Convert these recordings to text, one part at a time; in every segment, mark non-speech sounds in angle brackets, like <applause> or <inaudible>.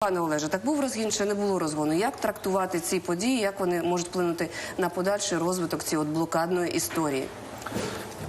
Пане Олеже, так був розгін чи не було розгону? Як трактувати ці події? Як вони можуть вплинути на подальший розвиток цієї от блокадної історії?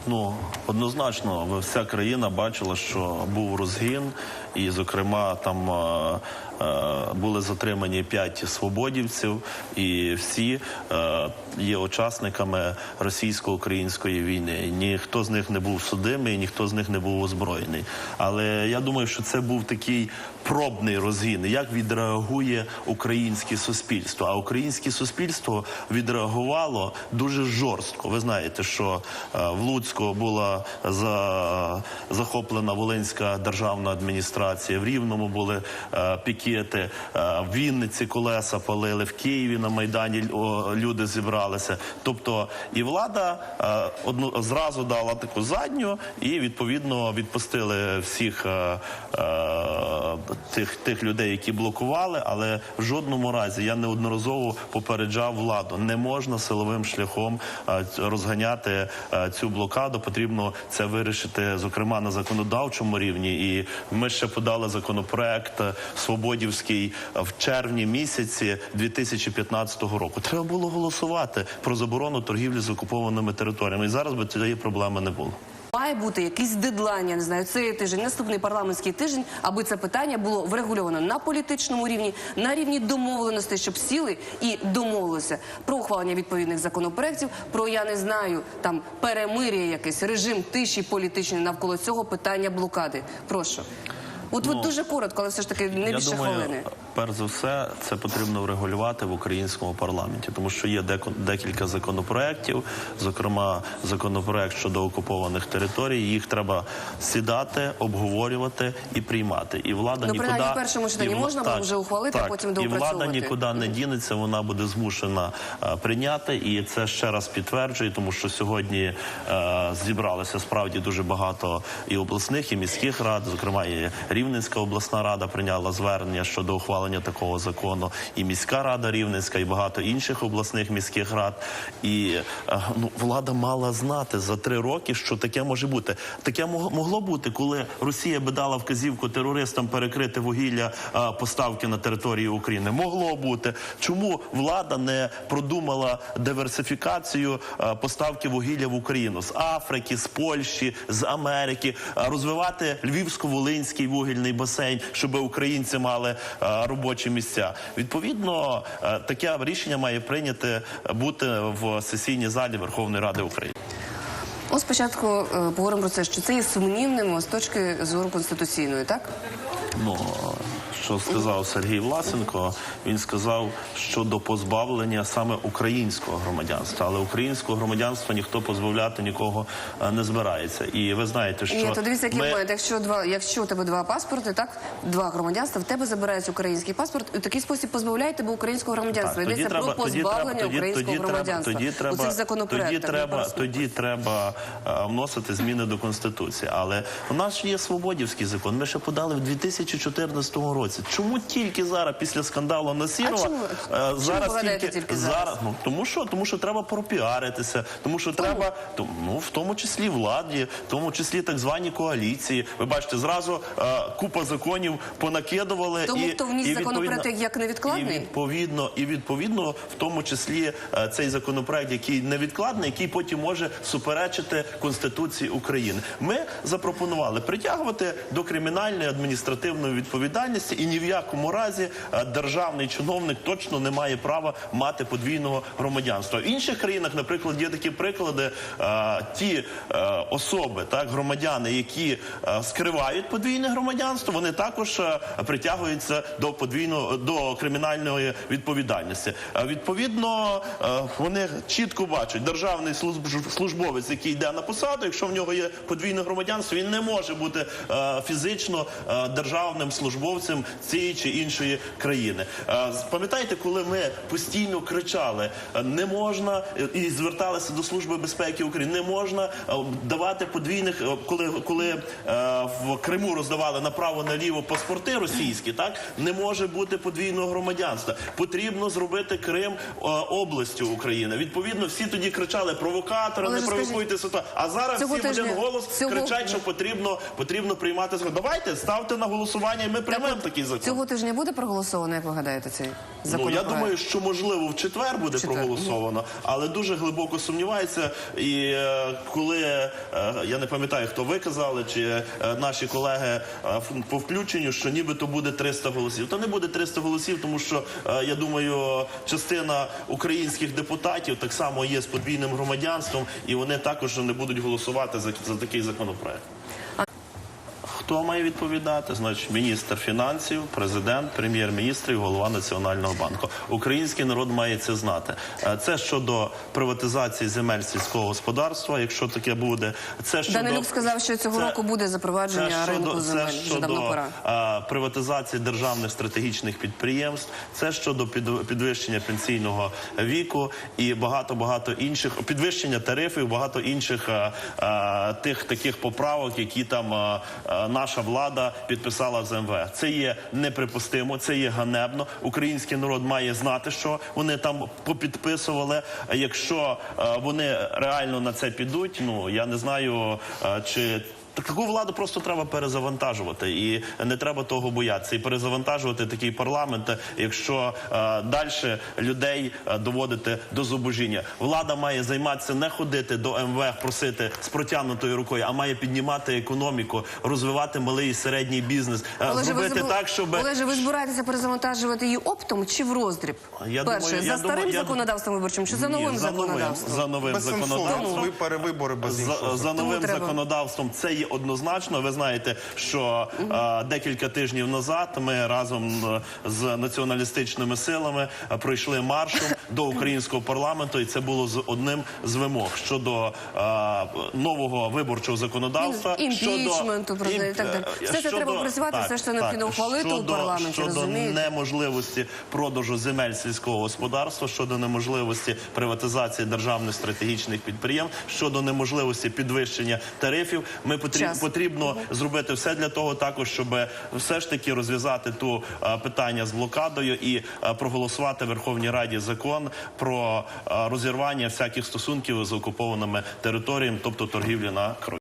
Ну однозначно, вся країна бачила, що був розгін, і, зокрема, там е, е, були затримані п'ять свободівців, і всі е, є учасниками російсько-української війни. Ніхто з них не був судимий, ніхто з них не був озброєний. Але я думаю, що це був такий пробний розгін. Як відреагує українське суспільство? А українське суспільство відреагувало дуже жорстко. Ви знаєте, що в Луцьку була за, захоплена Волинська державна адміністрація. В Рівному були е, пікети, е, в Вінниці колеса палили, в Києві на майдані люди зібралися. Тобто, і влада е, одну зразу дала таку задню, і відповідно відпустили всіх. Тих тих людей, які блокували, але в жодному разі я неодноразово попереджав владу. Не можна силовим шляхом розганяти цю блокаду. Потрібно це вирішити, зокрема на законодавчому рівні. І ми ще подали законопроект е, свободівський е, в червні місяці 2015 року. Треба було голосувати про заборону торгівлі з окупованими територіями. І зараз би цієї проблеми не було. Має бути якийсь дедлайн, я не знаю, цей тиждень, наступний парламентський тиждень, аби це питання було врегульовано на політичному рівні, на рівні домовленостей, щоб сіли і домовилися про ухвалення відповідних законопроєктів, про я не знаю там перемир'я, якийсь режим тиші політичний навколо цього питання блокади. Прошу. От ну, от дуже коротко, але все ж таки не більше думаю, хвилини. Перш за все, це потрібно врегулювати в українському парламенті, тому що є декілька законопроєктів, зокрема законопроект щодо окупованих територій. Їх треба сідати, обговорювати і приймати. І влада Ну, нікуди в першому читанні можна було вже ухвалити, а так, потім і влада нікуди не дінеться. Вона буде змушена е, прийняти, і це ще раз підтверджує, тому що сьогодні е, зібралося справді дуже багато і обласних, і міських рад. Зокрема, і Рівненська обласна рада прийняла звернення щодо ухвалення такого закону, і міська рада Рівненська, і багато інших обласних міських рад. І е, ну влада мала знати за три роки, що таке може бути. Таке мог- могло бути, коли Росія би дала вказівку терористам перекрити вугілля е, поставки на території України. Могло бути. Чому влада не продумала диверсифікацію е, поставки вугілля в Україну з Африки, з Польщі, з Америки, розвивати Львівсько-Волинський вугільний басейн, щоб українці мали робочі місця. Відповідно, е, таке рішення має прийняти бути в сесійній залі Верховної Ради України. Ось спочатку е, поговоримо про це, що це є сумнівним з точки зору конституційної, так? Ну що сказав Сергій Власенко, він сказав щодо позбавлення саме українського громадянства, але українського громадянства ніхто позбавляти нікого е, не збирається. І ви знаєте, що Ні, то дивіться, який ми- момент. Якщо два, якщо у тебе два паспорти, так два громадянства, в тебе забирають український паспорт, і в такий спосіб позбавляють тебе українського громадянства. Йдеться про позбавлення українського тоді, громадянства тоді у треба, цих законопроектах. тоді треба, тоді треба е, вносити зміни до конституції. Але у нас є свободівський закон. Ми ще подали в 2014 році. Чому тільки зараз, після скандалу Насірова, А чому- е, чому зараз тільки, тільки зараз? Ну тому що тому, що треба пропіаритися, тому що треба то- ну в тому числі владі, в тому числі так звані коаліції. Ви бачите, зразу е, купа законів понакидували Тому і хто вніс і законопроект як невідкладний? і відповідно, і відповідно, в тому числі е, цей законопроект, який невідкладний, який потім може суперечити Конституції України. Ми запропонували притягувати до кримінальної адміністративної відповідальності, і ні в якому разі е, державний чиновник точно не має права мати подвійного громадянства. В інших країнах, наприклад, є такі приклади. е, Ті е, особи, так громадяни, які скривають подвійне громадянство, вони також притягуються до подвійного до кримінальної відповідальності. Відповідно, вони чітко бачать державний служб- службовець, який йде на посаду. Якщо в нього є подвійне громадянство, він не може бути фізично державним службовцем цієї чи іншої країни. Пам'ятаєте, коли ми постійно кричали, е, не можна і зверталися до служби безпеки України, не можна е, давати подвійних, е, коли коли в Криму роздавали направо наліво паспорти російські, так не може бути подвійного громадянства. Потрібно зробити Крим областю України. Відповідно, всі тоді кричали провокатори, Але не провокуйте ситуацію. А зараз всі в один голос цього- кричать, що потрібно потрібно приймати. Давайте ставте на голосування, і ми приймемо от такий закон. Цього тижня буде проголосовано, як ви гадаєте, цей Ну, я думаю, що можливо в четвер буде В четвер. проголосовано, але дуже глибоко сумнівається. І е, коли е, я не пам'ятаю, хто ви казали, чи е, наші колеги е, ф- по включенню, що нібито буде 300 голосів. То не буде 300 голосів, тому що е, я думаю, частина українських депутатів так само є з подвійним громадянством, і вони також не будуть голосувати за, за такий законопроект. Хто має відповідати? Значить, міністр фінансів, президент, прем'єр-міністр і голова національного банку. Український народ має це знати. Е, Це щодо приватизації земель сільського господарства, якщо таке буде. Це щодо Данилюк сказав, що цього це- року буде запровадження це щодо- ринку це земель. Давно щодо, пора. е, приватизації державних стратегічних підприємств, це щодо під- підвищення пенсійного віку і багато багато інших підвищення тарифів, багато інших е, е, тих таких поправок, які там е, наша влада підписала з МВФ. Це є неприпустимо, це є ганебно. Український народ має знати, що вони там попідписували. Якщо е, вони реально на це підуть, ну я не знаю, е, чи. Так таку владу просто треба перезавантажувати, і не треба того боятися. І перезавантажувати такий парламент, якщо е, далі людей е, доводити до зубожіння. Влада має займатися не ходити до МВФ, просити з протягнутою рукою, а має піднімати економіку, розвивати малий і середній бізнес, е, Олеже, ви, зробити забу- так, щоб Олеже, ви збираєтеся перезавантажувати її оптом чи в роздріб? Я Перше, думаю, за я старим думаю, я- законодавством виборчим чи за Ні, новим за новим, законодавством? за новим законодавством. Ви перевибори без. За, за новим законодавством це є однозначно. Ви знаєте, що е, декілька тижнів назад ми разом е, з націоналістичними силами е, пройшли маршем <coughs> до українського парламенту, і це було з одним з вимог щодо е, нового виборчого законодавства, імпічменту, про і так далі. Все це щодо- треба опрацювати, все це необхідно ухвалити у щодо, парламенті, щодо розумієте? неможливості продажу земель сільського господарства, щодо неможливості приватизації державних стратегічних підприємств, щодо неможливості підвищення тарифів. Ми потріб, Час. потрібно зробити все для того, також щоб все ж таки розв'язати ту е, питання з блокадою і е, проголосувати в Верховній Раді закон про е, розірвання всяких стосунків з окупованими територіями, тобто торгівлі на кров.